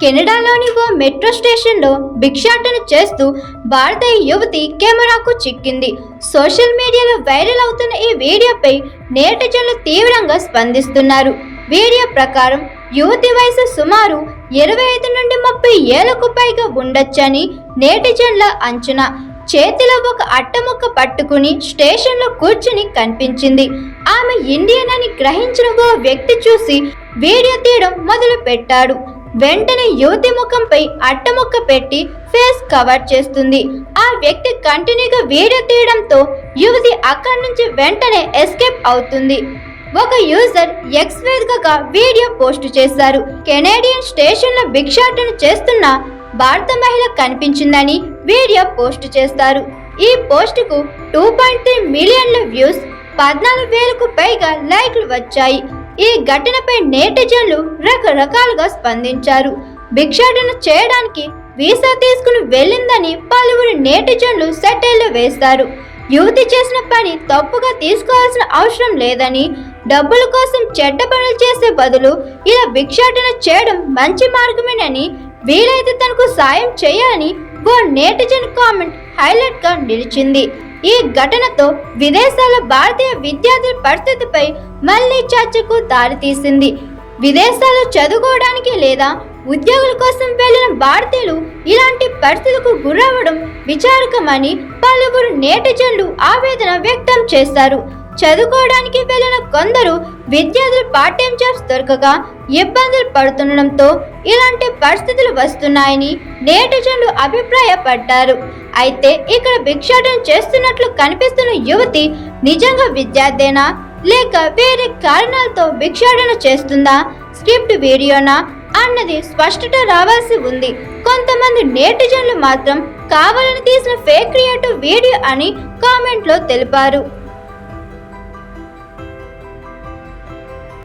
కెనడాలోని ఓ metro స్టేషన్లో భిక్షాటన చేస్తూ భారతీయ యువతి కెమెరాకు చిక్కింది. సోషల్ మీడియాలో వైరల్ అవుతున్న ఈ వీడియోపై నేటిజన్లు తీవ్రంగా స్పందిస్తున్నారు. వీడియో ప్రకారం యువతి వయసు సుమారు ఇరవై ఐదు నుండి ముప్పై ఏళ్ళకు పైగా ఉండొచ్చని నేటిజన్ల అంచనా. చేతిలో ఒక అట్టముక్క పట్టుకుని స్టేషన్లో కూర్చుని కనిపించింది. ఆమె ఇండియన్ అని గ్రహించిన ఓ వ్యక్తి చూసి వీడియో తీయడం మొదలు పెట్టాడు వెంటనే యువతి ముఖంపై అట్టముక్క పెట్టి ఫేస్ కవర్ చేస్తుంది. ఆ వ్యక్తి కంటిన్యూగా వీడియో తీయడంతో యువతి అక్కడి నుంచి వెంటనే ఎస్కేప్ అవుతుంది. ఒక యూజర్ ఎక్స్ వేదికగా వీడియో పోస్ట్ చేశారు. కెనేడియన్ స్టేషన్లో భిక్షాటన చేస్తున్న భారత మహిళ కనిపించిందని వీడియో పోస్ట్ చేస్తారు. ఈ పోస్టుకు టూ పాయింట్ త్రీ మిలియన్ల వ్యూస్ పద్నాలుగు వేలకు పైగా లైక్లు వచ్చాయి. ఈ ఘటనపై నేటిజన్లు రకరకాలుగా స్పందించారు. భిక్షాటన చేయడానికి వీసా తీసుకుని వెళ్ళిందని పలువురు నేటిజన్లు సెటైల్లో వేస్తారు యువతి చేసిన పని తప్పుగా తీసుకోవాల్సిన అవసరం లేదని డబ్బుల కోసం చెడ్డ పనులు చేసే బదులు ఇలా భిక్షాటన చేయడం మంచి మార్గమేనని వీలైతే తనకు సాయం చేయాలని ఓ నేటిజన్ కామెంట్ హైలైట్గా నిలిచింది. ఈ ఘటనతో విదేశాల భారతీయ విద్యార్థుల పరిస్థితిపై మళ్ళీ చర్చకు దారితీసింది. విదేశాల్లో చదువుకోవడానికి లేదా ఉద్యోగుల కోసం వెళ్ళిన భారతీయులు ఇలాంటి పరిస్థితులకు గురవ్వడం విచారకమని పలువురు నేటిజన్లు ఆవేదన వ్యక్తం చేశారు. చదువుకోవడానికి వెళ్ళిన కొందరు విద్యార్థులు పార్ట్ టైం జాబ్స్ దొరకక ఇబ్బందులు పడుతుండడంతో ఇలాంటి పరిస్థితులు వస్తున్నాయని నేటిజన్లు అభిప్రాయపడ్డారు. అయితే ఇక్కడ భిక్షాటన చేస్తున్నట్లు కనిపిస్తున్న యువతి నిజంగా విద్యార్థేనా? లేక వేరే కారణాలతో భిక్షాటన చేస్తుందా? స్క్రిప్ట్ వీడియోనా? అన్నది స్పష్టత రావాల్సి ఉంది. కొంతమంది నేటిజన్లు మాత్రం కావాలని తీసిన ఫేక్ క్రియేటివ్ వీడియో అని కామెంట్లో తెలిపారు.